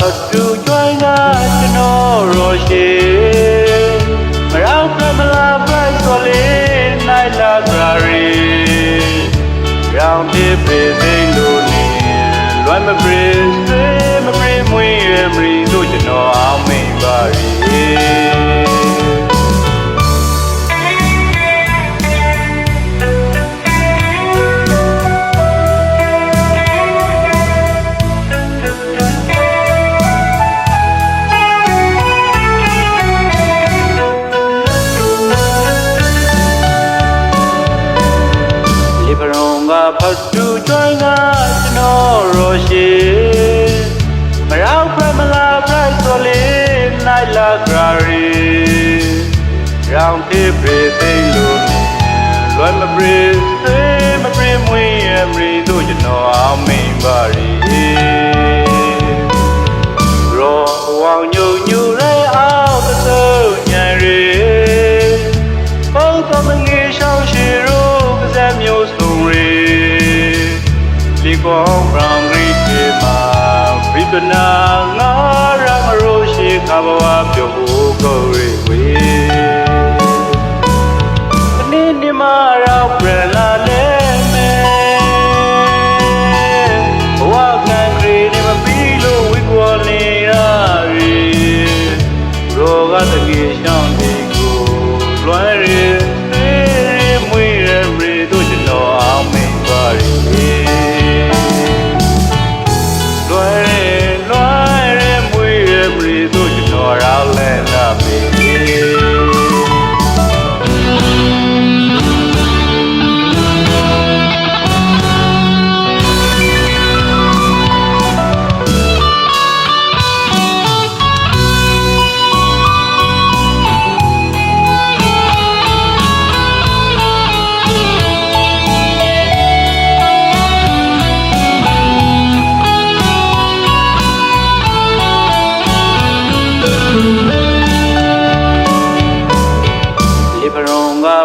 ငါဖတ်သူကျွိုင်းကကျွန်တော်ရောရှိမရောက်ပြမလားပြိုက်ဆိုလေးနိုင်လာကြရီရောင်တိပေစိတ်လို့နေလွမ်းမပရစ်စေမပရမွေးရမရီတို့ကျွန်တော်အောင်မိန်ပါရီ ရုံကဖတ်သူကျွိုင်းကကျွန်တော်ရောရှိမရောက်ဖမလာပြိုက်ဆိုလေးနိုင်လာကြရီရောင်တိပေသိလို့လွယ်မပရစ်စေမပရမွေးရမရီတို့ကျွန်တော်အောင်မိန်ပါရီရော လီကွန်ဘရောင်ဂရီတီမာဘိပနာငါရမရိုရှိခဘဝပြုတ်ဖို့ကိုရီဝေအနေနဲ့မရောက်ပြန်လာလဲမယ်ဘဝ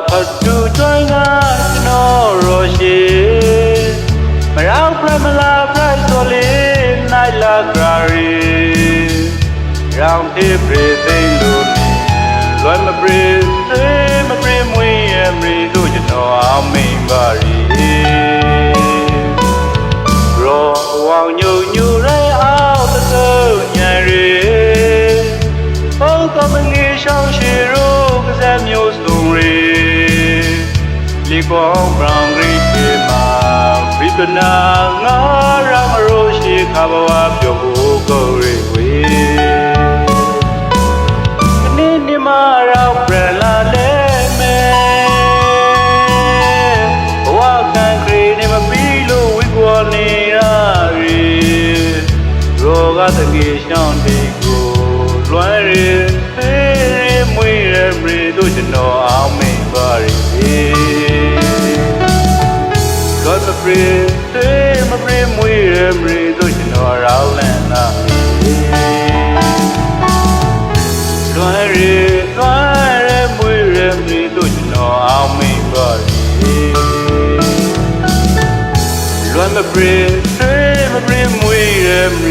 ရုံကဖတ်သူကျွိုင်းကကျွန်တော်ရောရှိမရောက်ပြမလာပြိုက်ဆိုလေးနိုင်လာကြရီရောင်တိပြေသိလို့လွယ်မပရစ်စေမပရမွေးရမရီတို့ကျွန်တော်အောင်မိန်ပါရီရောဝောင်ညုံညူရဲအောက်သုံးညံရီပေါင်းသမငေရှောင်းရှိရိုးကစားမျိုးစုံရီ လီကွန်ဘရောင်ဂရီတီမာဘိပနာငါရမရိုရှိခဘဝပြုတ်ဖို့ကိုရီဝေအနေနဲ့မရောက်ပြန်လာလဲမယ်ဘဝကန်ခရီနေမပြီးလို့ဝိကွာနေရရီရောဂတကေရှောင်းဒီကိုလွမ်းရီသေရီမွေရမရီတို့ကျွန်တော် လွမ်းမပရီသေမပရီမွေရမ